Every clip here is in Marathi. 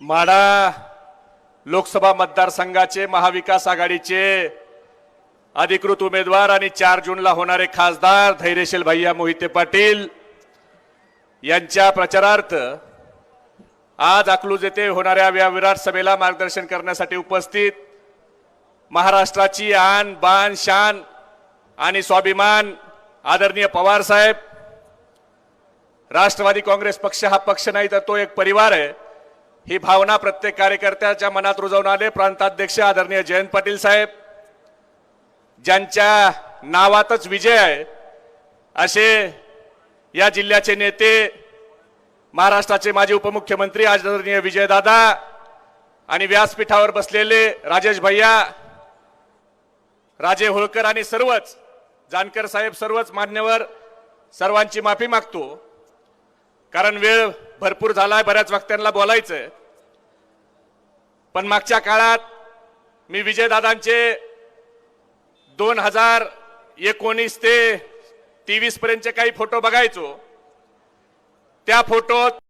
माडा लोकसभा मतदारसंघाचे महाविकास आघाडीचे अधिकृत उमेदवार आणि चार जूनला होणारे खासदार धैर्यशील भैया मोहिते पाटील यांच्या प्रचारार्थ आज अकलूज येथे होणाऱ्या या विराट सभेला मार्गदर्शन करण्यासाठी उपस्थित महाराष्ट्राची आन बान शान आणि स्वाभिमान आदरणीय पवार साहेब. राष्ट्रवादी काँग्रेस पक्ष हा पक्ष नाही तर तो एक परिवार आहे. ही भावना प्रत्येक कार्यकर्त्याच्या मनात रुजवून आले प्रांताध्यक्ष आदरणीय जयंत पाटील साहेब ज्यांच्या नावातच विजय आहे असे या जिल्ह्याचे नेते महाराष्ट्राचे माजी उपमुख्यमंत्री आदरणीय विजयदादा आणि व्यासपीठावर बसलेले राजेश भैया राजे होळकर आणि सर्वच जानकर साहेब सर्वच मान्यवर सर्वांची माफी मागतो. कारण वेळ भरपूर झाला आहे बऱ्याच वक्त्यांना आहे पण मागच्या काळात मी विजयदादांचे दोन हजार एकोणीस ते तेवीस पर्यंतचे काही फोटो बघायचो. त्या फोटोत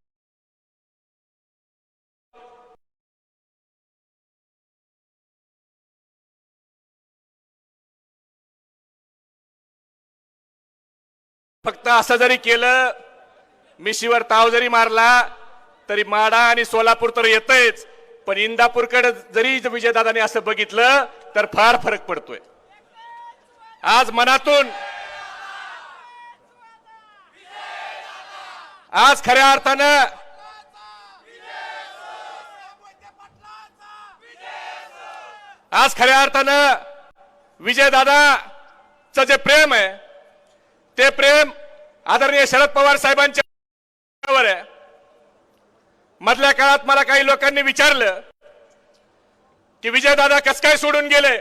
फक्त असं जरी केलं मिशीवर ताव जरी मारला तरी माडा आणि सोलापूर तर येतच पण इंदापूरकडे जरी विजयदादाने असं बघितलं तर फार फरक पडतोय. आज मनातून आज खऱ्या अर्थानं आज खऱ्या अर्थानं विजयदादाचं जे प्रेम आहे ते प्रेम आदरणीय शरद पवार साहेबांच्या आहे. मधल्या काळात मला काही लोकांनी विचारलं की विजयदादा कस काय सोडून गेले?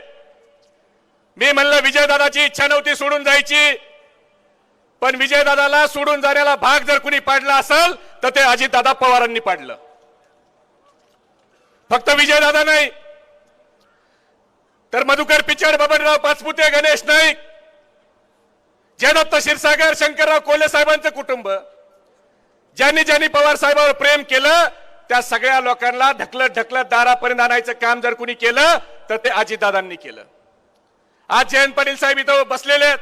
मी म्हणलं विजयदादाची इच्छा नव्हती सोडून जायची. पण विजयदादाला सोडून जाण्याला भाग जर कुणी पाडला असेल तर ते अजितदादा पवारांनी पाडलं. फक्त विजयदादा नाही. तर मधुकर पिचड बबनराव पाचपुते गणेश नाईक जयदत्त क्षीरसागर शंकरराव कोल्हे साहेबांचं कुटुंब ज्यांनी ज्यांनी पवार साहेबांवर प्रेम केलं त्या सगळ्या लोकांना ढकलत ढकलत दारापर्यंत आणायचं काम जर कुणी केलं तर ते अजितदादांनी केलं. आज जयंत पाटील साहेब इथं बसलेले आहेत.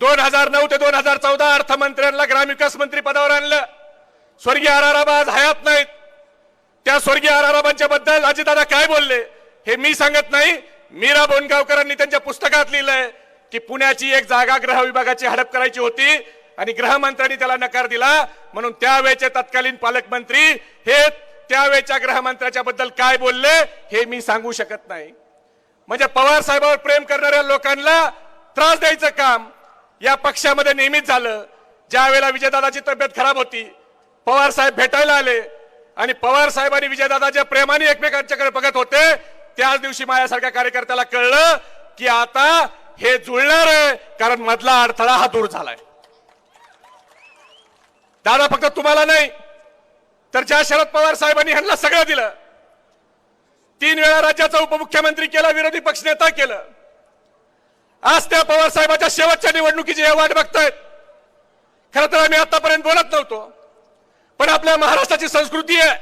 दोन हजार नऊ ते दोन हजार चौदा अर्थमंत्र्यांना ग्रामविकास मंत्री पदावर आणलं. स्वर्गीय आराराबा आज हयात नाहीत. त्या स्वर्गीय आराराबांच्या बद्दल अजितदादा काय बोलले हे मी सांगत नाही. मीरा बोनगावकरांनी त्यांच्या पुस्तकात लिहिलंय की पुण्याची एक जागा ग्रह विभागाची हडप करायची होती. आणि गृहमंत्र्यांनी त्याला नकार दिला. म्हणून त्यावेळेचे तत्कालीन पालकमंत्री हे त्यावेळेच्या गृहमंत्र्याच्या बद्दल काय बोलले हे मी सांगू शकत नाही. म्हणजे पवार साहेबावर प्रेम करणाऱ्या लोकांना त्रास द्यायचं काम या पक्षामध्ये नेहमीच झालं. ज्या वेळेला विजयदादाची तब्येत खराब होती पवार साहेब भेटायला आले आणि पवार साहेब आणि विजयदादाच्या प्रेमाने एकमेकांच्याकडे बघत होते त्याच दिवशी माझ्यासारख्या कार्यकर्त्याला कळलं की आता हे जुळणार आहे कारण मधला अडथळा हा दूर झालाय. दादा फक्त तुम्हाला नाही तर ज्या शरद पवार साहेबांनी ह्यांना सगळं दिलं तीन वेळा राज्याचा उपमुख्यमंत्री केला विरोधी पक्षनेता केलं. आज त्या पवार साहेबांच्या शेवटच्या निवडणुकीची हे वाट बघतायत. खरं तर आम्ही आतापर्यंत बोलत नव्हतो पण आपल्या महाराष्ट्राची संस्कृती आहे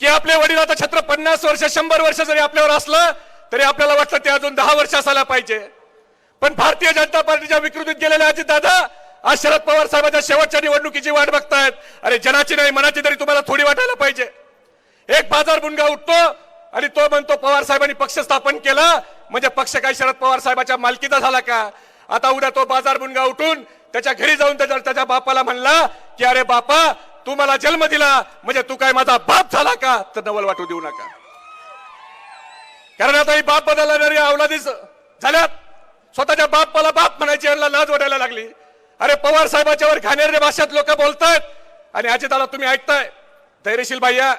की आपले वडील आता छत्र पन्नास वर्ष शंभर वर्ष जरी आपल्यावर असलं तरी आपल्याला वाटतं ते अजून दहा वर्ष असायला पाहिजे. पण भारतीय जनता पार्टीच्या विकृतीत गेलेले अजित दादा आज शरद पवार साहेबांच्या शेवटच्या निवडणुकीची वाट बघतायत. अरे जनाची नाही मनाची तरी तुम्हाला थोडी वाटायला पाहिजे. एक बाजार बुनगा उठतो आणि तो म्हणतो पवार साहेबांनी पक्ष स्थापन केला. म्हणजे पक्ष काही शरद पवार साहेबाच्या मालकीचा झाला का? आता उद्या तो बाजार बुनगा उठून त्याच्या घरी जाऊन त्याच्या त्याच्या बापाला म्हणला की अरे बापा तू मला जन्म दिला. म्हणजे तू काय माझा बाप झाला का? तर नवल वाटू देऊ नका. कारण आता ही बाप बदलणारी अवलादीच झाल्यात. स्वतःच्या बापाला बाप म्हणायची यांना लाज वाटायला लागली. अरे पवार साहेबाच्यावर घाणेरड्या भाषेत लोक बोलतात आणि अजितदादा तुम्ही ऐकताय. धैर्यशील भैया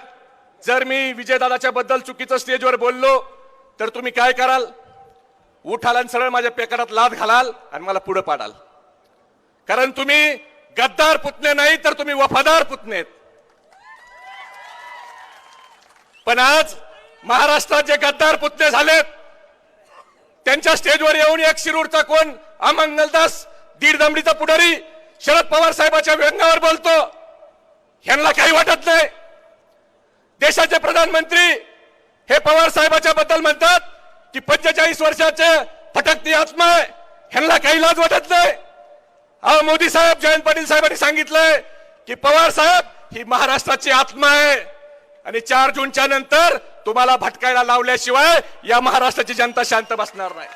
जर मी विजयदादाच्या बद्दल चुकीचं स्टेजवर बोललो तर तुम्ही काय कराल? उठाल आणि सरळ माझ्या पेकारात लाद घालाल आणि मला पुढे पाडाल. कारण तुम्ही गद्दार पुतणे नाही तर तुम्ही वफादार पुतणे आहेत. पण आज महाराष्ट्रात जे गद्दार पुतणे झालेत त्यांच्या स्टेजवर येऊन एक शिरूरचा कोण? अमंगलदास दीड पुढारी शरद पवार साहेबाच्या व्यंगावर बोलतो. ह्यांना काही वाटत नाही. देशाचे प्रधानमंत्री हे पवार साहेबाच्या बद्दल म्हणतात की पंचेचाळीस वर्षाचे फटकती आत्मा आहे. ह्यांना काही लाज वाटत नाही. अहो मोदी साहेब जयंत पाटील साहेबांनी सांगितलंय की पवार साहेब ही महाराष्ट्राची आत्मा आहे. आणि चार जूनच्या नंतर तुम्हाला भटकायला लावल्याशिवाय या महाराष्ट्राची जनता शांत बसणार नाही.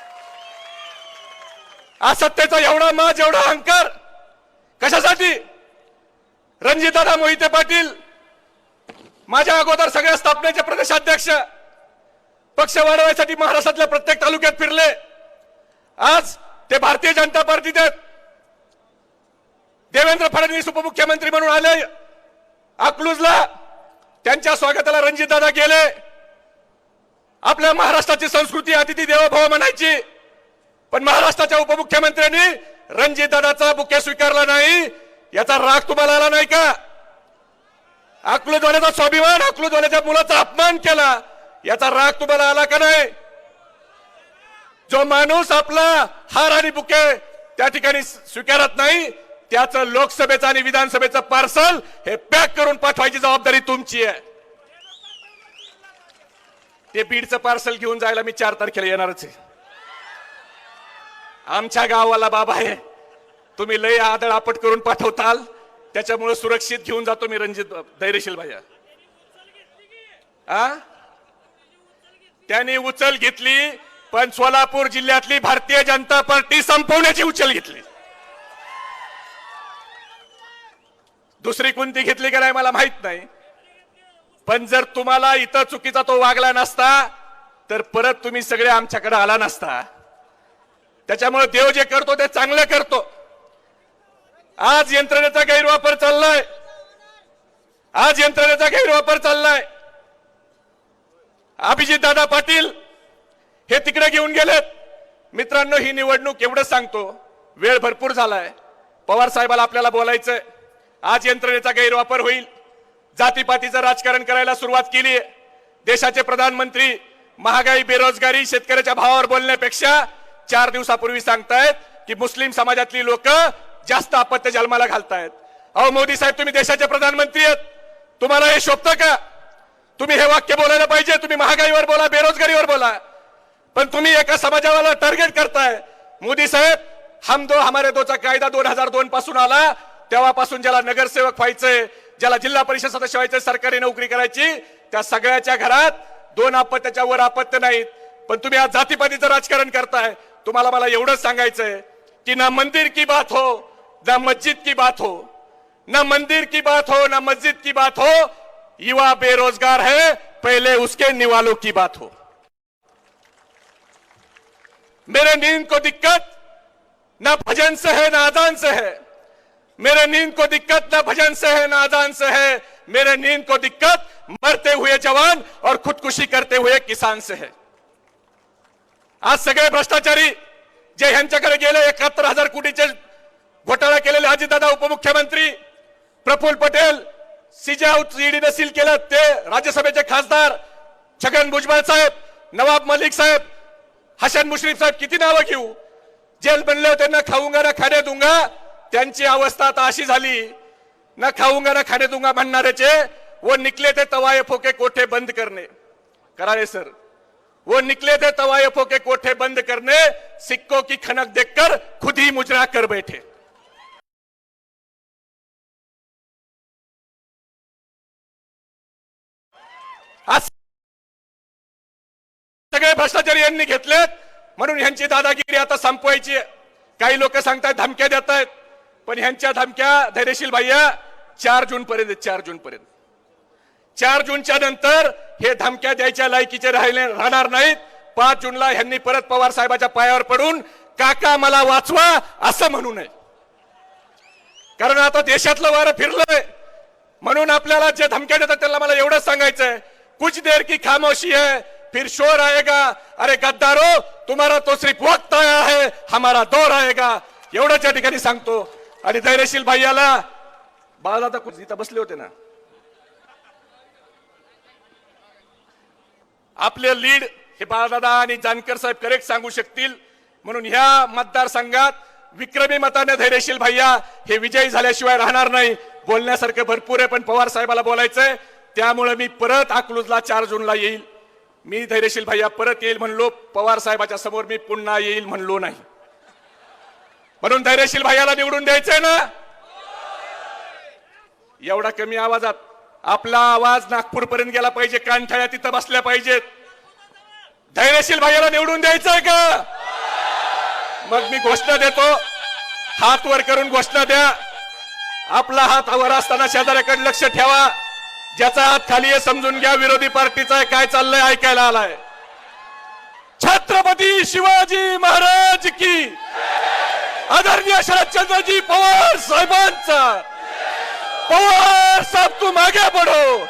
असत्याचा एवढा माज एवढा अहंकार. कशासाठी? रणजितदादा मोहिते पाटील माझ्या अगोदर सगळ्या स्थापनेचे प्रदेशाध्यक्ष पक्ष वाढवायसाठी महाराष्ट्रातल्या प्रत्येक तालुक्यात फिरले. आज ते भारतीय जनता पार्टीत आहेत. देवेंद्र फडणवीस उपमुख्यमंत्री म्हणून आले. अकलूजला त्यांच्या स्वागताला रणजितदादा गेले. आपल्या महाराष्ट्राची संस्कृती अतिथी देवभाव म्हणायची. पण महाराष्ट्राच्या उपमुख्यमंत्र्यांनी रणजितदादाचा बुके स्वीकारला नाही याचा राग तुम्हाला आला नाही का? अकलूजवाल्याचा स्वाभिमान अकलूजवाल्याच्या मुलाचा अपमान केला याचा राग तुम्हाला आला का नाही? जो माणूस आपला हार आणि बुके त्या ठिकाणी स्वीकारत नाही त्याचं लोकसभेचं आणि विधानसभेचं पार्सल हे पॅक करून पाठवायची जबाबदारी तुमची आहे. ते बीडचं पार्सल घेऊन जायला मी चार तारखेला येणारच आहे. आमच्या गावाला बाबा आहे. तुम्ही लय आदळ आपट करून पाठवताल. त्याच्यामुळे सुरक्षित घेऊन जातो मी रणजित धैर्यशील भाया. आ? त्यांनी उचल घेतली पण सोलापूर जिल्ह्यातली भारतीय जनता पार्टी संपवण्याची उचल घेतली. दुसरी कोणती घेतली का नाही मला माहीत नाही. पण जर तुम्हाला इथं चुकीचा तो वागला नसता तर परत तुम्ही सगळे आमच्याकडे आला नसता. त्याच्यामुळे देव जे करतो ते चांगलं करतो. आज यंत्रणेचा गैरवापर चाललाय. आज यंत्रणेचा गैरवापर चाललाय. अभिजित दादा पाटील हे तिकडे घेऊन गेलेत. मित्रांनो ही निवडणूक एवढं सांगतो. वेळ भरपूर झालाय. पवार साहेबाला आपल्याला बोलायचंय. आज यंत्रणेचा गैरवापर होईल. जातीपातीचं राजकारण करायला सुरुवात केली देशाचे प्रधानमंत्री महागाई बेरोजगारी शेतकऱ्याच्या भावावर बोलण्यापेक्षा चार दिवसापूर्वी सांगतायत की मुस्लिम समाजातली लोक जास्त अपत्य जन्माला घालतायत. अहो मोदी साहेब तुम्ही देशाचे प्रधानमंत्री आहेत. तुम्हाला हे शोभतं का? तुम्ही हे वाक्य बोलायला पाहिजे. तुम्ही महागाईवर बोला बेरोजगारीवर बोला. पण तुम्ही एका समाजाला टार्गेट करताय. मोदी साहेब हम दो हमारे दोचा कायदा दोन हजार दोन पासून आला. तेव्हापासून ज्याला नगरसेवक व्हायचंय ज्याला जिल्हा परिषद सदस्य व्हायचंय सरकारी नोकरी करायची त्या सगळ्याच्या घरात दोन अपत्याच्या वर अपत्य नाहीत. पण तुम्ही आज जातीपातीचं राजकारण करताय. तुम्हाला मला एवढंच सांगायचंय की ना मंदिर की बात हो, ना मस्जिद की बात हो. ना मंदिर की बात हो, ना मस्जिद की बात हो, युवा बेरोजगार है, पहले उसके निवालों की बात हो. मेरे नींद को दिक्कत, ना भजन से है, ना अजान से है. मेरे नींद को दिक्कत, ना भजन से है, ना अजान से है. मेरे नींद को दिक्कत, मरते हुए जवान और खुदकुशी करते हुए किसान से है. आज सगळे भ्रष्टाचारी जे ह्यांच्याकडे गेले एकाहत्तर हजार कोटीचे घोटाळा केलेले अजितदादा उपमुख्यमंत्री प्रफुल्ल पटेल सीजाऊट ईडीने सील केलं ते राज्यसभेचे खासदार छगन भुजबळ साहेब नवाब मलिक साहेब हसन मुश्रीफ साहेब किती नावं घेऊ? जेल बनले होते ना खाऊंगा ना खाणे दुंगा त्यांची अवस्था आता अशी झाली. ना खाऊंगा ना खाणे दुंगा म्हणणाऱ्याचे व निकले ते तवाये फोके कोठे बंद करणे. करारे सर. वो निकले थे तवायफों के कोठे बंद करने सिक्कों की खनक देखकर खुद ही मुजरा कर बैठे। आज सगळे भ्रष्टाचारी यांनी घेतलेत म्हणून ह्यांची दादागिरी आता संपवायची काही लोक सांगतायत धमक्या देत आहेत पण ह्यांच्या धमक्या धैर्यशील भैया चार जून पर्यंत चार जून पर्यंत चार जूनच्या नंतर हे धमक्या द्यायच्या लायकीचे राहिले राहणार नाहीत. पाच जूनला ह्यांनी परत पवार साहेबाच्या पायावर पडून काका मला वाचवा असं म्हणू नये. कारण आता देशातलं वारं फिरलंय. म्हणून आपल्याला जे धमक्या देतात त्याला मला एवढंच सांगायचंय. कुछ देर की खामोशी है फिर शोर आएगा. अरे गद्दारो तुम्हारा तो सिर्फ वक्त आया है हमारा दौर आएगा. एवढंच या ठिकाणी सांगतो. आणि धैर्यशील भैयाला बाळदादा कुठे इथं बसले होते ना? आपले लीड हे बाळदादा आणि जानकर साहेब करेक्ट सांगू शकतील. म्हणून ह्या मतदारसंघात विक्रमी मताने धैर्यशील भैया हे विजयी झाल्याशिवाय राहणार नाही. बोलण्यासारखं भरपूर आहे पण पवार साहेबाला बोलायचंय. त्यामुळे मी परत अकलूजला चार जूनला येईल. मी धैर्यशील भैया परत येईल म्हणलो पवार साहेबाच्या समोर मी पुन्हा येईल म्हणलो नाही. म्हणून धैर्यशील भैयाला निवडून द्यायचंय ना? एवढा कमी आवाजात. आपला आवाज नागपूरपर्यंत गेला पाहिजे कानठाळ्या तिथं बसल्या पाहिजेत. धैर्यशील भाईला निवडून द्यायचंय का? मग मी घोषणा देतो. हात वर करून घोषणा द्या. आपला हात वर असताना शेजाऱ्याकडे लक्ष ठेवा. ज्याचा हात खाली आहे समजून घ्या विरोधी पार्टीचा आहे काय चाललंय ऐकायला आलाय. छत्रपती शिवाजी महाराज की. आदरणीय शरदचंद्रजी पवार साहेबांचा. साहब तुम आगे बढ़ो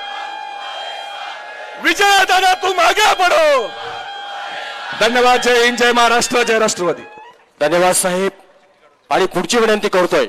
विजय दादा तुम आगे बढ़ो धन्यवाद जय हिंद जय महाराष्ट्र जय राष्ट्रवादी. धन्यवाद साहेब. आणि पुढची विनंती करतोय.